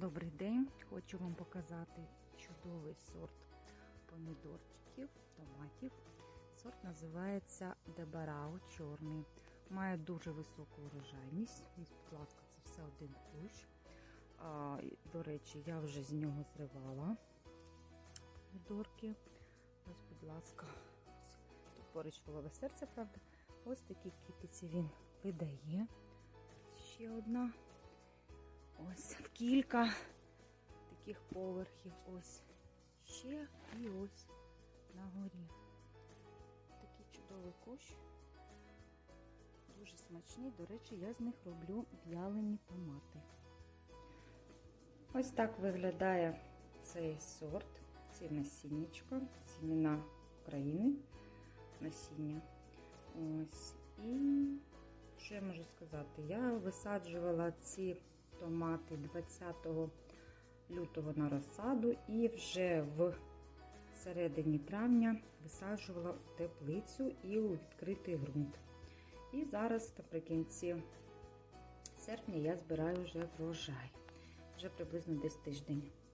Добрий день! Хочу вам показати чудовий сорт помідорчиків, томатів. Сорт називається Дебарао чорний. Має дуже високу урожайність. Ось, будь ласка, це все один кущ. До речі, я вже з нього зривала помідорки. Ось, будь ласка, тут поруч волове серце, правда. Ось такі кітиці він видає. Ще одна. Ось в кілька таких поверхів. Ось ще і ось на горі. Такий чудовий кущ. Дуже смачний. До речі, я з них роблю в'ялені томати. Ось так виглядає цей сорт, це насіннячко, сімена України, насіння. Ось. І що я можу сказати? Я висаджувала ці томати 20 лютого на розсаду і вже в середині травня висаджувала в теплицю і у відкритий ґрунт. І зараз наприкінці серпня я збираю вже врожай. Вже приблизно десь тиждень